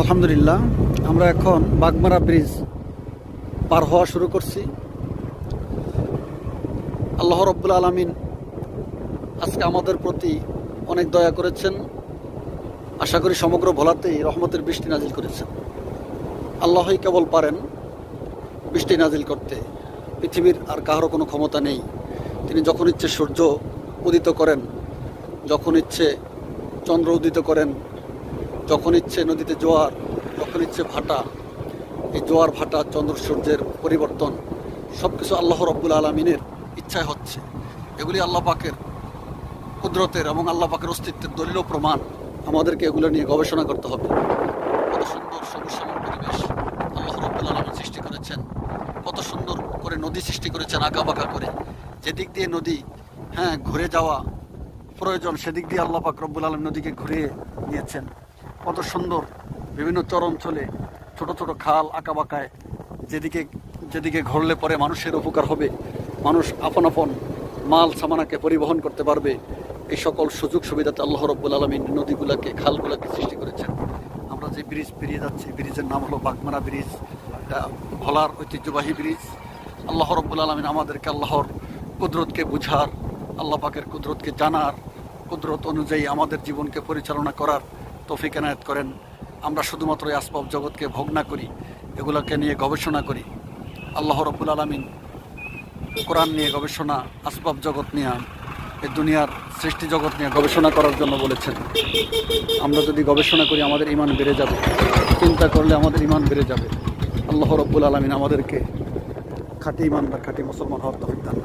আলহামদুলিল্লাহ, আমরা এখন বাগমারা ব্রিজ পার হওয়া শুরু করছি। আল্লাহ রব্বুল আলমিন আজকে আমাদের প্রতি অনেক দয়া করেছেন। আশা করি সমগ্র ভোলাতেই রহমতের বৃষ্টি নাজিল করেছেন। আল্লাহই কেবল পারেন বৃষ্টি নাজিল করতে। পৃথিবীর আর কারও কোনো ক্ষমতা নেই। তিনি যখন ইচ্ছে সূর্য উদিত করেন, যখন ইচ্ছে চন্দ্র উদিত করেন যখন ইচ্ছে নদীতে জোয়ার, যখন ইচ্ছে ভাটা, এই জোয়ার, ভাটা, চন্দ্র সূর্যের পরিবর্তন সব কিছু আল্লাহ রব্বুল আলমিনের ইচ্ছায় হচ্ছে। এগুলি আল্লাহ পাকের কুদরতের এবং আল্লাহ পাকের অস্তিত্বের দলিল প্রমাণ আমাদেরকে এগুলো নিয়ে গবেষণা করতে হবে। কত সুন্দর সবুজ শ্যামল পরিবেশ আল্লাহ রব্বুল আলমিন সৃষ্টি করেছেন। কত সুন্দর করে নদী সৃষ্টি করেছেন আঁকা বাঁকা করে। যেদিক দিয়ে নদী হ্যাঁ ঘুরে যাওয়া প্রয়োজন, সেদিক দিয়ে আল্লাহ পাক রব্বুল আলম নদীকে ঘুরিয়ে নিয়েছেন। কত সুন্দর বিভিন্ন চর অঞ্চলে ছোট ছোট খাল আঁকা বাঁকায় যেদিকে যেদিকে ঘুরলে পরে মানুষের উপকার হবে, মানুষ আপন আপন মাল সামানাকে পরিবহন করতে পারবে। এই সকল সুযোগ সুবিধাতে আল্লাহ রব্বুল আলমিন নদীগুলাকে, খালগুলাকে সৃষ্টি করেছেন। আমরা যে ব্রিজ পেরিয়ে যাচ্ছি, ব্রিজের নাম হলো বাগমারা ব্রিজ ভোলার ঐতিহ্যবাহী ব্রিজ। আল্লাহ রব্বুল আলমিন আমাদেরকে আল্লাহর কুদরতকে বুঝার, আল্লাহ পাকের কুদরতকে জানার, কুদরত অনুযায়ী আমাদের জীবনকে পরিচালনা করার তৌফিক এনায়ত করেন। আমরা শুধুমাত্র এই আসবাব জগৎকে ভোগ না করি, এগুলোকে নিয়ে গবেষণা করি। আল্লাহ রব্বুল আলমিন কোরআন নিয়ে গবেষণা, আসবাব জগৎ নিয়ে, এই দুনিয়ার সৃষ্টি জগৎ নিয়ে গবেষণা করার জন্য বলেছেন। আমরা যদি গবেষণা করি, আমাদের ইমান বেড়ে যাবে। চিন্তা করলে আমাদের ইমান বেড়ে যাবে। আল্লাহ রব্বুল আলমিন আমাদেরকে খাঁটি ইমানদার খাঁটি মুসলমান হওয়ার তৌফিক দান